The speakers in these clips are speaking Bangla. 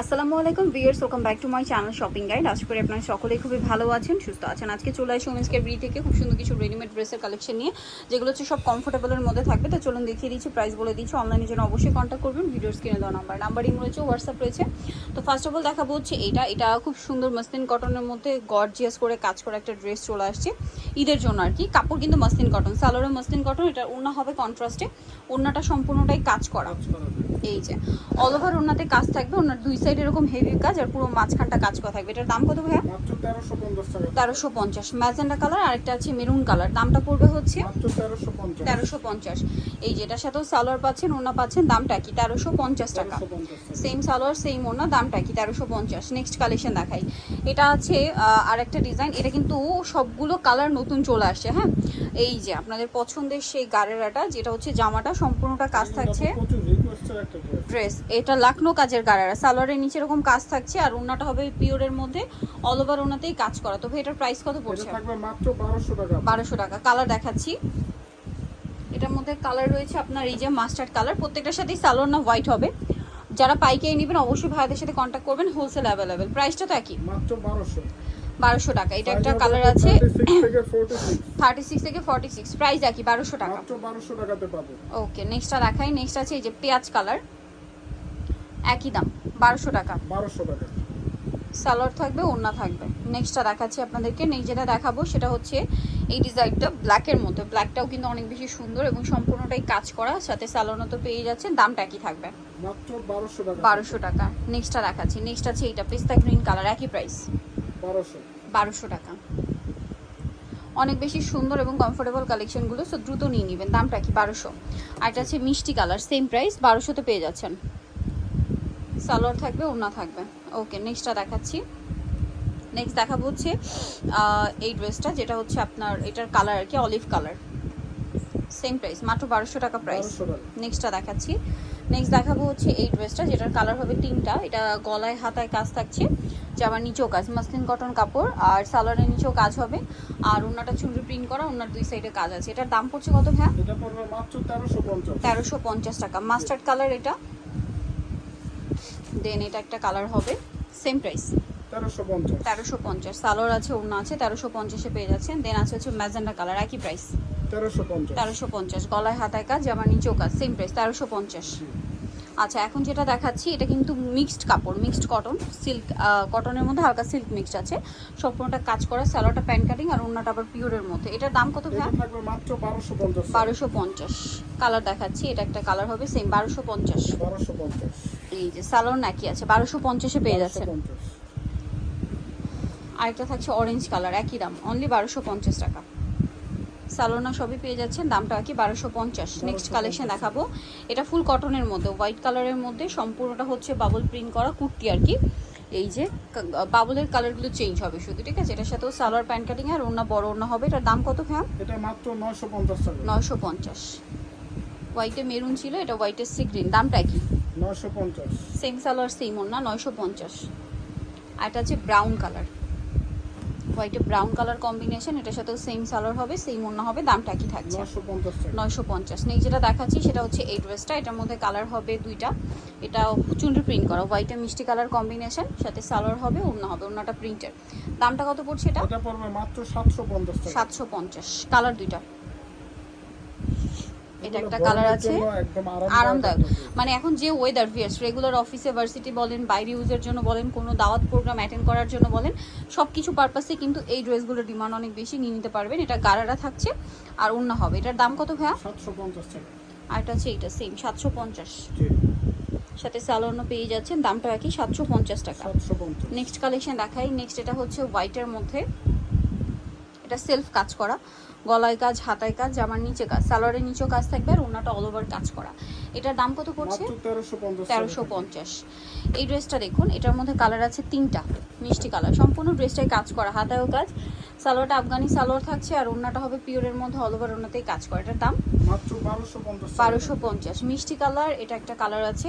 আসসালামু আলাইকুম viewers welcome back to my channel shopping guide. আশা করি আপনারা সকলেই খুবই ভালো আছেন, সুস্থ আছেন। আজকে চলে আসি উমেন্স কেয়ার থেকে খুব সুন্দর কিছু রেডিমেড ড্রেসের কালেকশন নিয়ে, যেগুলো হচ্ছে সব কমফোর্টেবলের মধ্যে থাকবে। তো চলুন দেখিয়ে দিচ্ছি প্রাইস বলে দিচ্ছি অনলাইনের জন্য অবশ্যই কন্ট্যাক্ট করবেন। ভিডিওর স্ক্রিনে দেওয়া নাম্বার নাম্বারিং রয়েছে হোয়াটসঅ্যাপ রয়েছে। তো ফার্স্ট অফ অল দেখাবো হচ্ছে এটা। এটা খুব সুন্দর মসলিন কটনের মধ্যে গর্জিয়াস করে কাজ করা একটা ড্রেস চলে আসছে ঈদের জন্য আর কি। কাপড় কিন্তু মসলিন কটন সালোয়ারে মসলিন কটন এটা ওড়না হবে কন্ট্রাস্টে ওড়নাটা সম্পূর্ণটাই কাজ করা। এই যে অল ওভার ওনাতে কাজ থাকবে ওনার দুই সাইড এরকম হেভি কাজ আর পুরো মাঝখানটা কাজ করা থাকবে। এটার দাম কত ভাইয়া? তেরোশো পঞ্চাশ ম্যাজেন্ডা কালার আরেকটা আছে মেরুন কালার। দামটা পড়বে হচ্ছে তেরোশো পঞ্চাশ। এই যে এটার সাথেও সালোয়ার পাচ্ছেন ওনা পাচ্ছেন দামটা কি? তেরোশো পঞ্চাশ টাকা। সেম সালোয়ার সেম ওনা দামটা কি? তেরোশো পঞ্চাশ। নেক্সট কালেকশন দেখাই। এটা আছে আরেকটা ডিজাইন এটা কিন্তু সবগুলো কালার নতুন চলে আসছে হ্যাঁ? এই যে আপনাদের পছন্দের সেই গারেরাটা যেটা হচ্ছে জামাটা সম্পূর্ণটা কাজ থাকছে। ড্রেস এটা লাকনো কাজের গারারা সালোয়ারের নিচে এরকম কাজ থাকছে আর ওনাটা হবে পিওরের মধ্যে অল ওভার ওনাতেই কাজ করা। তবে এটার প্রাইস কত পড়ছে? থাকবে মাত্র বারোশো টাকা। বারোশো টাকা। কালার দেখাচ্ছি। এটার মধ্যে কালার রয়েছে আপনার এই যে মাস্টার্ড কালার প্রত্যেকটার সাথেই সালোয়ার না হোয়াইট হবে। যারা পাইকারি নেবেন অবশ্যই ভাইদের সাথে কন্ট্যাক্ট করবেন হোলসেল অ্যাভেলেবেল প্রাইসটা তো একই। মাত্র বারোশো। বারোশো টাকা। এটা একটা কালার আছে। থার্টি সিক্স থেকে ফর্টি সিক্স প্রাইস একই বারোশো টাকা। বারোশো টাকাতে পাবো। ওকে নেক্সটটা দেখাই। নেক্সট আছে এই যে পেঁয়াজ কালার একই দাম বারোশো টাকা। বারোশো টাকা। সালোয়ার থাকবে ওড়না থাকবে। নেক্সটটা দেখাচ্ছি আপনাদেরকে। নেক্সট যেটা দেখাবো সেটা হচ্ছে এই ডিজাইনটা ব্ল্যাকের মধ্যে। ব্ল্যাকটাও কিন্তু অনেক বেশি সুন্দর এবং সম্পূর্ণটাই কাজ করা। সাথে সালোয়ারও তো পেয়ে যাচ্ছেন দামটা একই থাকবে। মাত্র বারোশো টাকা। বারোশো টাকা। নেক্সটটা দেখাচ্ছি। নেক্সট আছে এইটা পিস্তা গ্রিন কালার একই প্রাইস বারোশো। টাকা। অনেক বেশি সুন্দর এবং কমফোর্টেবল কালেকশনগুলো সো দ্রুত নিয়ে নেবেন। দামটা কি? বারোশো। আর এটা আছে মিষ্টি কালার সেম প্রাইস বারোশোতে পেয়ে যাচ্ছেন। সালোয়ার থাকবে ওড়না থাকবে। ওকে নেক্সটটা দেখাচ্ছি। নেক্সট দেখাবো হচ্ছে এই ড্রেসটা যেটা হচ্ছে আপনার এটার কালার আর কি অলিভ কালার সেম প্রাইস মাত্র বারোশো টাকা প্রাইস নেক্সটটা দেখাচ্ছি। নেক্সট দেখাবো হচ্ছে এই ড্রেসটা যেটার কালার হবে তিনটা। এটা গলায় হাতায় কাজ থাকছে। জামার নিচেও কাজ মাসলিন কটন কাপড় আর সালোয়ারের নিচেও কাজ হবে। আর ওনাটা চুনরি প্রিন্ট করা ওনার দুই সাইডে কাজ আছে। এটার দাম পড়ছে কত হ্যাঁ এটা পড়বে মাত্র তেরোশো পঞ্চাশ। টাকা। মাস্টার্ড কালার এটা? দেন এটা একটা কালার হবে। সেম প্রাইস তেরোশো পঞ্চাশ। সালোয়ার আছে ওড়না আছে তেরোশো পঞ্চাশে পেয়ে যাচ্ছেন। দেন আছে হচ্ছে ম্যাজেন্ডা কালার একই প্রাইস তেরোশো পঞ্চাশ। তেরোশো পঞ্চাশ। গলায় হাতায় কাজ জামার নিচেও কাজ সেম প্রাইস তেরোশো পঞ্চাশ। আচ্ছা এখন যেটা দেখাচ্ছি এটা কিন্তু মিক্সড কাপড় মিক্সড কটন সিল্ক কটনের মধ্যে হালকা সিল্ক মিক্সড আছে। সম্পূর্ণটা কাজ করা স্যালোটা প্যান্ট কাটিং আর অন্যটা আবার পিওরের মধ্যে। এটার দাম কত মাত্র বারোশো পঞ্চাশ কালার দেখাচ্ছি এটা একটা কালার হবে সেম বারোশো পঞ্চাশ। এই যে স্যালোর নাকি আছে বারোশো পঞ্চাশে পেয়ে যাচ্ছেন। পঞ্চাশ। আরেকটা থাকছে অরেঞ্জ কালার একই দাম অনলি বারোশো পঞ্চাশ টাকা। সালোনা সবই পেয়ে যাচ্ছেন। দামটা আর কি বারোশো পঞ্চাশ। নেক্সট কালেকশন দেখাবো। এটা ফুল কটনের মধ্যে হোয়াইট কালারের মধ্যে। সম্পূর্ণটা হচ্ছে বাবল প্রিন্ট করা কুর্তি আর কি। এই যে বাবলের কালারগুলো চেঞ্জ হবে শুধু ঠিক আছে? এটার সাথেও সালোয়ার প্যান্ট কাটিং আর ওনা বড় ওনা হবে। এটার দাম কত ফ্যাম এটা মাত্র নয়শো পঞ্চাশ টাকা। নয়শো পঞ্চাশ। হোয়াইটে মেরুন ছিল এটা হোয়াইটের সি গ্রিন দামটা কি? নয়শো পঞ্চাশ। সেম সালোয়ার সেম ওনা নয়শো পঞ্চাশ। আর এটা হচ্ছে ব্রাউন কালার হোয়াইটে ব্রাউন কালার কম্বিনেশন এটার সাথেও সেম সালোয়ার হবে সেম অন্য হবে দামটা কি থাকছে। নয়শো পঞ্চাশ নেই যেটা দেখাচ্ছি সেটা হচ্ছে এই ড্রেসটা এটার মধ্যে কালার হবে দুইটা। এটা চুনরি প্রিন্ট করা হোয়াইটে মিষ্টি কালার কম্বিনেশন সাথে সালোয়ার হবে অন্য হবে অন্যটা প্রিন্টের দামটা কত পড়ছে এটা? মাত্র সাতশো পঞ্চাশ টাকা। সাতশো পঞ্চাশ। কালার দুইটা। এটা একটা কালার আছে আরামদায়ক। মানে এখন যে ওয়েদার ভিয়ার্স রেগুলার অফিসে ভার্সিটি বলেন বাইরে ইউজের জন্য বলেন কোনো দাওয়াত প্রোগ্রাম অ্যাটেন্ড করার জন্য বলেন সব কিছু পারপাসে কিন্তু এই ড্রেসগুলোর ডিমান্ড অনেক বেশি নিয়ে নিতে পারবেন। এটা গারারা থাকছে আর অন্য হবে। এটার দাম কত ভাইয়া? সাতশো পঞ্চাশ টাকা। আর এটা হচ্ছে এইটা সেম সাতশো পঞ্চাশ। জি। সাথে সালোয়ারও পেয়ে যাচ্ছেন দামটা একই সাতশো পঞ্চাশ টাকা। নেক্সট কালেকশন দেখাই। নেক্সট এটা হচ্ছে হোয়াইটের মধ্যে। এটা সেলফ কাজ করা। গলায় কাজ হাতায় কাজ জামার নিচে কাজ সালোয়ারের নিচেও কাজ থাকবে আর ওনাটা অল ওভার কাজ করা। এটার দাম কত পড়ছে? তেরোশো পঞ্চাশ এই ড্রেসটা দেখুন এটার মধ্যে কালার আছে তিনটা মিষ্টি কালার সম্পূর্ণ ড্রেসটাই কাজ করা হাতায়ও কাজ। সালোয়ারটা আফগানি সালোয়ার থাকছে আর ওনাটা হবে পিওরের মধ্যে অল ওভার ওনাতেই কাজ করা। এটার দাম? বারোশো পঞ্চাশ মিষ্টি কালার এটা একটা কালার আছে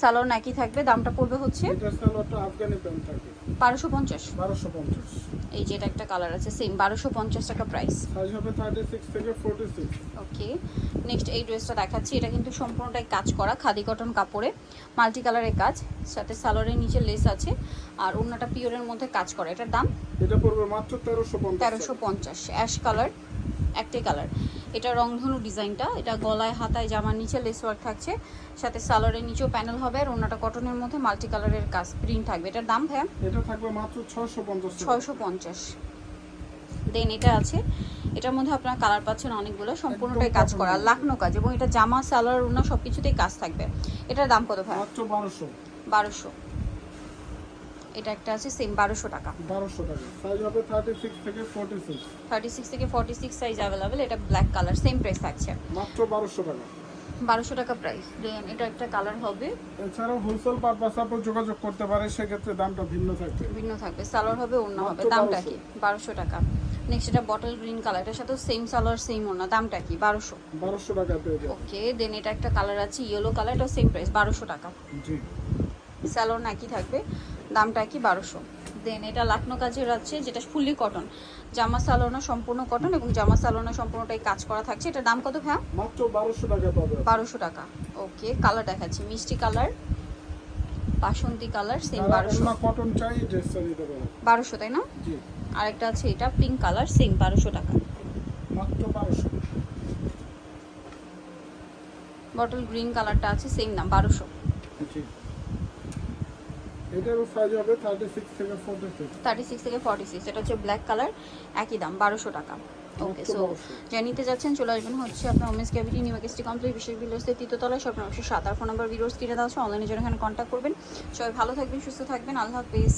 সালোয়ার একই থাকবে দামটা পড়বে হচ্ছে এটা সালোয়ারটা আফগানি প্যান্ট থাকে। বারোশো পঞ্চাশ। বারোশো পঞ্চাশ। এই যে এটা একটা কালার আছে সেম বারোশো পঞ্চাশ টাকা প্রাইস সাইজ হবে থার্টি সিক্স থেকে ফোর্টি সিক্স ওকে নেক্সট এই ড্রেসটা দেখাচ্ছি এটা কিন্তু সম্পূর্ণটাই কাজ করা খাদি কটন কাপড়ে মাল্টি কালারের কাজ সাথে সালোয়ারের নিচে লেস আছে আর অন্যটা পিওরের মধ্যে কাজ করা এটার দাম? এটা পড়বে মাত্র তেরোশো পঞ্চাশ তেরোশো পঞ্চাশ অ্যাশ কালার একটাই কালার এটা রংধনু ডিজাইনটা। এটা গলায় হাতায় জামার নিচে লেস ওয়ার্ক থাকছে। সাথে সালোয়ারের নিচেও প্যানেল হবে আর অন্যটা কটনের মধ্যে মাল্টি কালারের কাজ প্রিন্ট থাকবে। এটার দাম ভাইয়া? এটা থাকবে মাত্র ছয়শো পঞ্চাশ ছয়শো পঞ্চাশ। দেন এটা আছে। এটার মধ্যে আপনার কালার পাচ্ছেন অনেকগুলো সম্পূর্ণটাই কাজ করা। লাখনো কাজ এবং এটা জামা সালোয়ার ওনা সব কিছুতেই কাজ থাকবে। এটার দাম কত ভাই মাত্র বারোশো। বারোশো। এটা একটা আছে সেম বারোশো টাকা। বারোশো টাকা। সাইজ হবে থার্টি সিক্স থেকে ফোর্টি সিক্স থার্টি সিক্স থেকে ফর্টি সিক্স সাইজ অ্যাভেলেবেল এটা ব্ল্যাক কালার সেম প্রাইস থাকছে। মাত্র বারোশো টাকা। বারোশো টাকা প্রাইস দেন এটা একটা কালার হবে। এছাড়াও হোলসেল পারপাস আপনি যোগাযোগ করতে পারে সেক্ষেত্রে দামটা ভিন্ন থাকবে। ভিন্ন থাকবে। সালোয়ার হবে অন্য হবে। দামটা 1200 কি? বারোশো টাকা। নেক্সট এটা বটল গ্রিন কালার এটার সাথে সেম সালোয়ার সেম অন্য দামটা কি? বারোশো। বারোশো টাকা ওকে দেন এটা একটা কালার আছে ইয়েলো কালার এটা সেম প্রাইস বারোশো টাকা। জি। স্যালোন একই থাকবে। দামটা কি বারোশো। দেন এটা লাকনো কাজের আছে যেটা ফুললি কটন জামা সালোনা সম্পূর্ণ কটন এবং জামা সালোনা সম্পূর্ণটাই কাজ করা থাকছে। এটা দাম কত ভ্যা মাত্র বারোশো টাকা পাবে। বারোশো টাকা। ওকে কালার দেখাচ্ছি। মিষ্টি কালার বাসন্তী কালার সেম বারোশো। কটন চাই বারোশো তাই না? আরেকটা আছে এটা পিঙ্ক কালার সেম বারোশো টাকা। মাত্র বারোশো। বটল গ্রিন কালারটা আছে সেম দাম বারোশো। এটারও সাইজ হবে থেকে এটা হচ্ছে ব্ল্যাক কালার একই দাম বারোশো টাকা। ওকে সো 1200 যা নিতে যাচ্ছেন চলে আসবেন হচ্ছে আপনার ওমেন্স ক্যাভিটি নিউ একেস্টি কমপ্লিট বিশেষ বিলসে তৃতীয়তলায় স্বপ্ন সাত। আর ফোন নাম্বার ভিডিওস কিনে দেওয়া আছে অনলাইনে জন্য এখানে কন্ট্যাক্ট করবেন। সবাই ভালো থাকবেন সুস্থ থাকবেন আল্লাহ হাফিজ।